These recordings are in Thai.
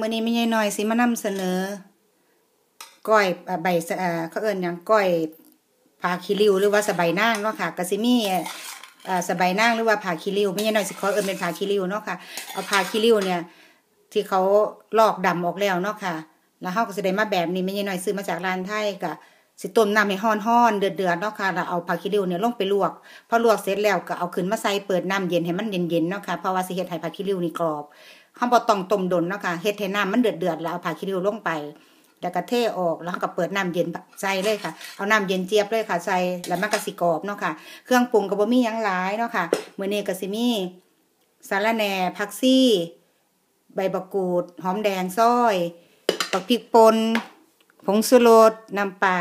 มื้อนี้แม่ใหญ่น้อยสิมานำเสนอก้อยใบสะอ่าเขาเอิ้นหยังก้อยผาขี้ริ้วหรือว่าสบายนางเนาะค่ะก็สิมีอ่าสบายนางหรือว่าผาขี้ริ้วแม่ใหญ่น้อยสิเขอเอิ้นเป็นผาขี้ริ้วเนาะค่ะเอาผาขี้ริ้วเนี่ย ที่เขาลอกดำออกแล้วเนาะค่ะ แล้วเฮาก็สิได้มาแบบนี้แม่ใหญ่น้อยซื้อมาจากร้านไทยก็สิต้มน้ำให้ร้อนๆเดือดๆเนาะค่ะแล้วเอาผักขี้ริ้วเนี่ยลงไปลวกพอลวกเสร็จแล้วก็เอาขึ้นมาใส่เปิดน้ำเย็นให้มันเย็นๆเนาะค่ะเพราะว่าสิเฮ็ดให้ผักขี้ริ้วนี่กรอบ เฮาบ่ต้องต้มดนเนาะค่ะเฮ็ดให้น้ำมันเดือดๆแล้วเอาผักขี้ริ้วลงไป แล้วก็เทออกแล้วก็เปิดน้ำเย็นใส่เลยค่ะ เอาน้ำเย็นเจี๊ยบเลยค่ะใส่แล้วมันก็สิกรอบเนาะค่ะ เครื่องปรุงก็บ่มีหยังหลายเนาะค่ะมือนี้ก็สิมีสาระแหน่ผักซี่ ใบบักกูด หอมแดงซอยบักพริกป่นผงชูรสน้ำปลา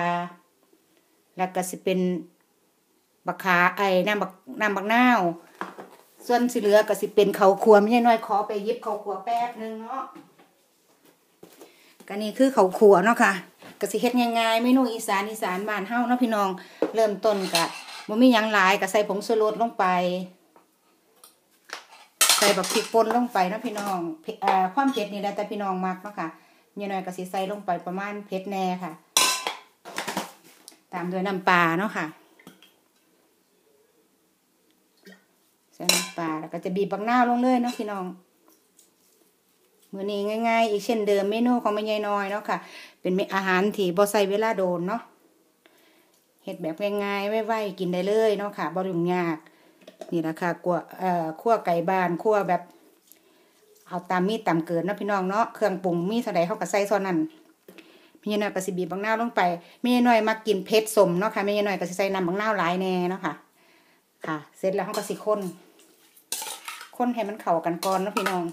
แล้วก็สิเป็นบักขาไอ้น้ำบักน้ำบักนาว ส่วนสิเหลือก็สิเป็นเขาวคั่วไม่ใช่น้อยขอไปยิบเขาวคั่วแป๊บนึงเนาะก็นี่คือเขาวคั่วเนาะค่ะก็สิเฮ็ดง่ายๆเมนูอีสานอีสานบ้านเฮาเนาะพี่น้อง เริ่มต้นกะบ่มีหยังหลายก็ใส่ผงชูรสลงไป ใส่แบบพริกป่นลงไปเนาะพี่น้องเอ่าความเผ็ดนี่แล้วแต่พี่น้องมักเนาะค่ะยายน้อยก็สิใส่ลงไปประมาณเผ็ดแน่ค่ะ ตามด้วยน้ำปลาเนาะค่ะ ใส่น้ำ ปลาแล้วก็จะบีบบักนาลงเลยเนาะพี่น้องมือนี้ง่ายๆ อีกเช่นเดิมเมนูของแม่ยายน้อยเนาะค่ะ เป็นอาหารที่บ่ใส่เวลาโดนเนาะเฮ็ดแบบง่ายๆไวๆกินได้เลยเนาะค่ะบ่ยุ่งยากนี่แหละค่ะกัวเอ่อคั่วไก่บานคั่วแบบ เอาตามมีดตามเกินเนาะพี่น้องเนาะเครื่องปรุงมีเท่าใดเฮาก็ใส่เท่านั้นมีน้อยก็สิบีบบักนาลงไปมีน้อยมากินเผ็ดสมเนาะค่ะมีน้อยก็สิใส่น้ำบักนาหลายแน่เนาะค่ะ ค่ะ เสร็จแล้วเฮาก็สิคน คนให้มันเข้ากันก่อนนะพี่น้อง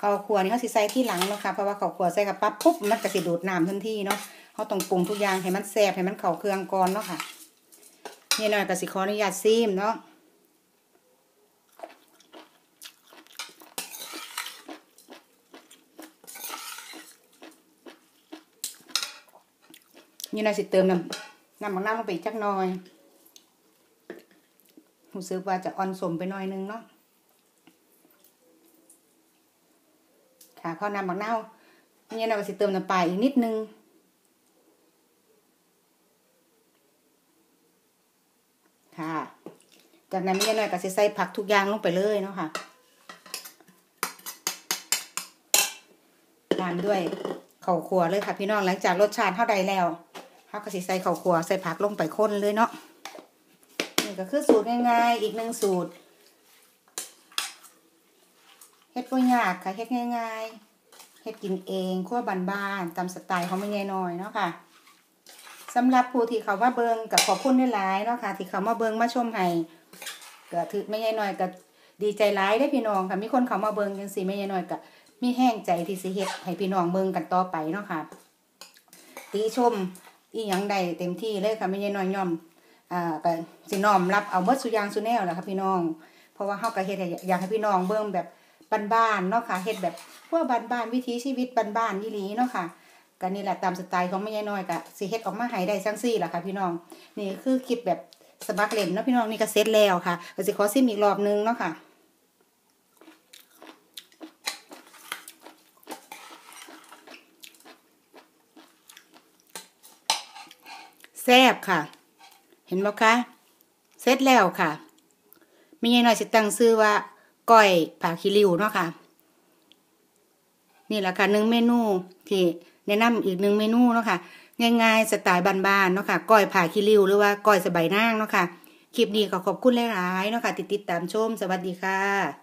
ข้าวคั่วนี่เขาสิใส่ที่หลังเนาะค่ะเพราะว่าข้าวคั่วใส่กับปั๊บปุ๊บมันก็สิดูดน้ำทันทีเนาะเขาต้องปรุงทุกอย่างให้มันแซ่บให้มันเข้าเครื่องก่อนเนาะค่ะนี่หน่อยก็สิขออนุญาตซีมเนาะนี่หน่อยสิเติมน้ำ น้ำบางน้ำลงไปจักหน่อยรู้สึกว่าจะอ่อนสมไปหน่อยนึงเนาะค่ะพอน้ำบักนาวนี่เราก็สิเติมน้ำปลาอีกนิดนึงค่ะ จากนั้นไม่ยน้อยก็สิใส่ผักทุกอย่างลงไปเลยเนาะค่ะตามด้วยข้าวคั่วเลยค่ะพี่น้องหลังจากรสชาติเท่าใดแล้ว เขาก็สิใส่ข้าวคั่วใส่ผักลงไปข้นเลยเนาะนี่ก็คือสูตรง่ายๆอีกหนึ่งสูตรเฮ็ดบ่ยากค่ะเฮ็ดง่ายๆเฮ็ดกินเองครัวบ้านๆตามสไตล์ของแม่ยายน้อยเนาะค่ะสำหรับผู้ที่เขามาเบิ่งก็ขอบคุณได้หลายเนาะค่ะ ที่เขามาเบิ่งมาชมให้ก็ถือแม่ยายน้อยก็ดีใจหลายได้พี่น้องค่ะมีคนเขามาเบิ่งจังซี่แม่ยายน้อยก็มีแห้งใจที่สิเฮ็ดให้พี่น้องเบิ่งกันต่อไปเนาะค่ะติชม อีหยังใดเต็มที่เลยค่ะแม่ยายน้อยย่อมอ่าก็สิน้อมรับเอาเบิดสุยางสุแนวแหละค่ะพี่น้อง เพราะว่าเฮาก็เฮ็ดอยากให้พี่น้องเบิ่งแบบบ้านๆเนาะค่ะเฮ็ดแบบพวกบ้านๆวิถีชีวิตบ้านๆอีหลีเนาะค่ะก็นี่แหละตามสไตล์ของแม่ยายน้อยก็สิเฮ็ดออกมาให้ได้จังซี่ล่ะค่ะพี่น้อง นี่คือคลิปแบบสมัครเล่นเนาะพี่น้องนี่ก็เสร็จแล้วค่ะก็สิขอซิมอีกรอบนึงเนาะค่ะ แซ่บค่ะ เห็นบ่คะเสร็จแล้วค่ะแม่ยายน้อยสิตั้งชื่อว่าก้อยผักขี้ริ้วเนาะค่ะ นี่แหละค่ะหนึ่งเมนูที่แนะนำอีกหนึ่งเมนูเนาะค่ะ ง่ายๆสไตล์บ้านๆเนาะค่ะก้อยผักขี้ริ้วหรือว่าก้อยสบายนางเนาะค่ะคลิปนี้ก็ขอบคุณหลายๆเนาะค่ะติดติดตามชม สวัสดีค่ะ